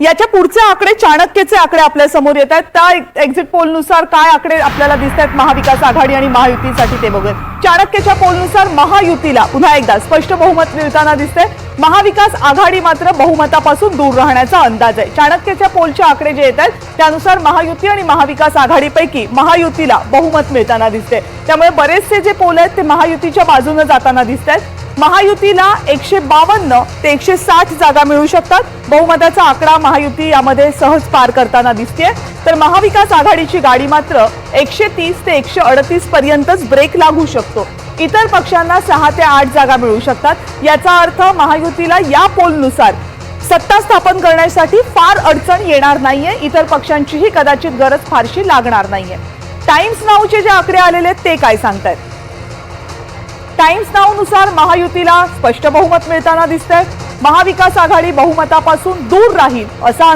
याच्या पुढचे आकडे चाणक्यचे आकडे आपल्यासमोर येत आहेत. त्या एक्झिट पोलनुसार काय आकडे आपल्याला दिसत आहेत? महाविकास आघाडी आणि महायुतीसाठी ते बघूया चाणक्यच्या पोलनुसार महायुतीला पुन्हा एकदा स्पष्ट बहुमत मिळताना दिसतंय. महाविकास आघाडी मात्र बहुमतापासून दूर राहण्याचा अंदाज आहे. चाणक्यच्या पोलचे आकडे जे येत आहेत त्यानुसार महायुती आणि महाविकास आघाडीपैकी महायुतीला बहुमत मिळताना दिसते त्यामुळे बरेचसे जे पोल आहेत ते महायुतीच्या बाजूने जाताना दिसत आहेत महायुतीला एकशे बावन्न ते एकशे साठ जागा मिळू शकतात. बहुमताचा आकडा महायुती यामध्ये सहज पार करताना दिसते तर महाविकास आघाडीची गाडी मात्र एकशे तीस ते एकशे अडतीस पर्यंतच ब्रेक लागू शकतो. इतर पक्षांना सहा ते आठ जागा मिळू शकतात. याचा अर्थ महायुतीला या पोलनुसार सत्ता स्थापन करण्यासाठी फार अडचण येणार नाहीये. इतर पक्षांचीही कदाचित गरज फारशी लागणार नाहीये. टाइम्स नाऊचे जे आकडे आलेले आहेत ते काय सांगतायत? टाइम्स नावनुसार महायुतीला स्पष्ट बहुमत मिळताना दिसतंय. महाविकास आघाडी बहुमतापासून दूर राहील असा